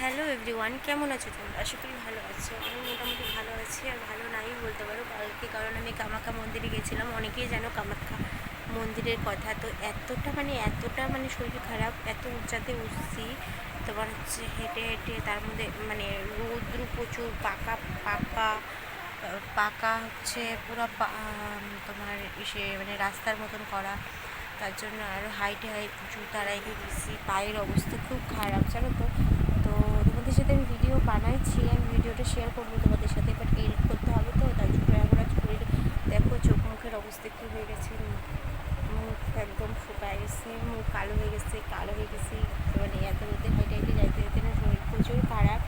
Hello everyone কেমন আছো তোমরা? আশা করি ভালো আছো। আমি মোটামুটি ভালো আছি আর ভালো নাই বলতে পারো, কারণ আমি কামাখ্যা মন্দিরে গেছিলাম। অনেকেই জানো কামাখ্যা মন্দিরের কথা। তো এতটা মানে এতটা মানে শরীর খারাপ, এত উঁচাতে উঠছি, তোমার হচ্ছে হেঁটে হেঁটে তার মধ্যে মানে রৌদ্র প্রচুর, পাকা পাকা পাকা হচ্ছে পুরো তোমার ইসে মানে রাস্তার মতন করা। তার জন্য আরও হাইটে হাইট জুতা রেখে গেছি। পায়ের অবস্থা খুব খারাপ, জানো তো? তো সাথে আমি ভিডিও বানাইছি, আমি ভিডিওটা শেয়ার করব তোমাদের সাথে বাট এডিট করতে হবে তো তার জন্য এখন আজ শরীর দেখো চোখ মুখের অবস্থা কী হয়ে গেছে, মুখ একদম শুকায় গেছে, মুখ কালো হয়ে গেছে, কালো হয়ে গেছে মানে এত রোদে হাইটে হাইটে যাইতে যেতে না শরীর প্রচুর খারাপ।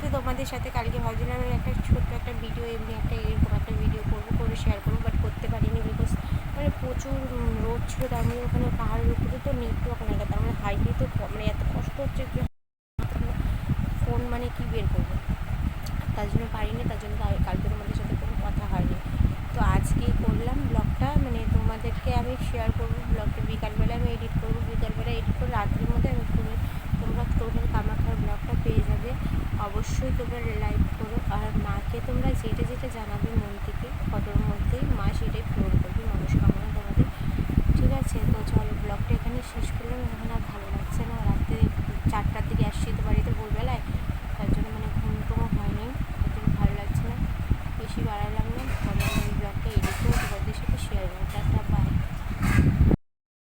তো তোমাদের সাথে কালকে ভাবছিলাম, আমি একটা ছোট্ট একটা ভিডিও এমনি একটা এরকম একটা ভিডিও করব, করে শেয়ার করব বাট করতে পারিনি বিকজ মানে প্রচুর রোদ ছিল, তার মধ্যে ওখানে পাহাড়ের উপরে তো নেটওয়ার্ক নেই, তার মানে হাইটে তো মানে এত কষ্ট হচ্ছে মানে কি বের করব? তার জন্য পারিনি, তার জন্য কাল- কালকে তোমাদের সাথে কোনো কথা হয়নি। তো আজকে করলাম ব্লগটা মানে তোমাদেরকে আমি শেয়ার করব ব্লগটা। বিকালবেলা আমি এডিট করব, বিকালবেলা এডিট করে রাত্রির মধ্যে আমি তুমি তোমরা টোটাল কামাখার ব্লগটা পেয়ে যাবে। অবশ্যই তোমরা লাইক করো, আর মাকে তোমরা যেটা যেটা জানাবে মন থেকে, ফটোর মধ্যেই মা সেটাই পূরণ করবে, মনস্কামনা তোমাদের। ঠিক আছে, তো চলো ব্লগটা এখানে শেষ করলাম, এখন আর ভালো